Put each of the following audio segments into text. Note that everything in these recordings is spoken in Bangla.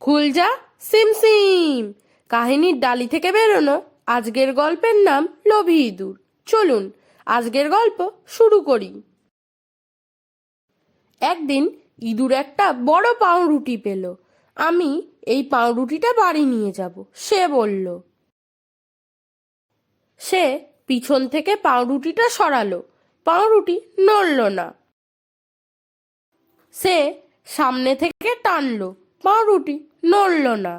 খুলজা সিম সিম কাহিনীর ডালি থেকে বেরোনো আজকের গল্পের নাম লোভী ইঁদুর। চলুন আজকের গল্প শুরু করি। একদিন ইঁদুর একটা বড় পাউরুটি পেল। আমি এই পাউরুটিটা বাড়ি নিয়ে যাব, সে বলল। সে পিছন থেকে পাউরুটিটা সরালো। পাউরুটি নড়ল না। সে সামনে থেকে টানলো। পাউরুটি নড়ল না।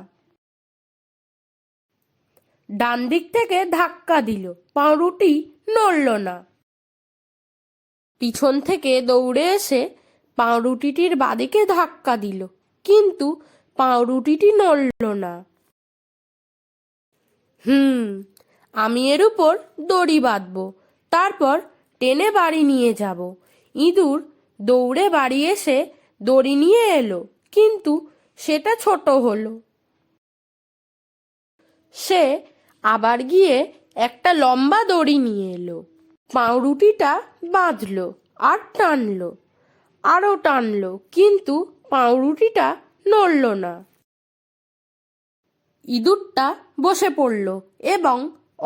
ডান দিক থেকে ধাক্কা দিল পাউরুটি নড়ল না। পিছন থেকে দৌড়ে এসে পাউরুটিটির বাদিকে ধাক্কা দিল, কিন্তু পাউরুটিটি নড়ল না। হুম, আমি এর উপর দড়ি বাঁধবো, তারপর টেনে বাড়ি নিয়ে যাব। ইঁদুর দৌড়ে বাড়ি এসে দড়ি নিয়ে এলো, কিন্তু সেটা ছোট হলো। সে আবার গিয়ে একটা লম্বা দড়ি নিয়ে এলো। পাউরুটিটা বাঁধলো আর টানলো আরও টানলো, কিন্তু পাউরুটিটা নড়ল না। ইঁদুরটা বসে পড়ল এবং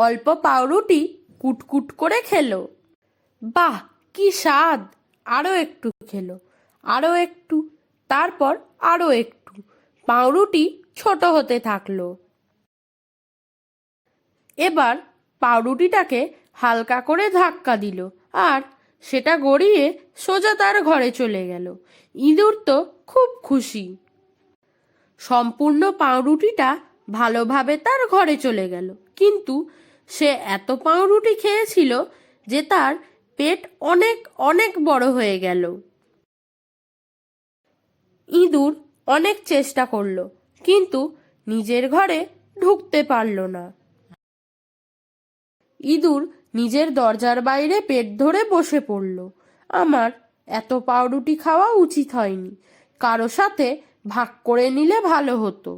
অল্প পাউরুটি কুটকুট করে খেলো। বাহ, কি স্বাদ! আরও একটু খেলো আরও একটু, তারপর আরও একটু। পাউরুটি ছোট হতে থাকল। এবার পাউরুটিটাকে হালকা করে ধাক্কা দিল আর সেটা গড়িয়ে সোজা তার ঘরে চলে গেল। ইঁদুর তো খুব খুশি। সম্পূর্ণ পাউরুটিটা ভালোভাবে তার ঘরে চলে গেল। কিন্তু সে এত পাউরুটি খেয়েছিল যে তার পেট অনেক অনেক বড় হয়ে গেল। ইঁদুর অনেক চেষ্টা করল, কিন্তু নিজের ঘরে ঢুকতে পারল না। ইঁদুর নিজের দরজার বাইরে পেট ধরে বসে পড়ল। আমার এত পাউরুটি খাওয়া উচিত হয়নি, কারও সাথে ভাগ করে নিলে ভালো হতো।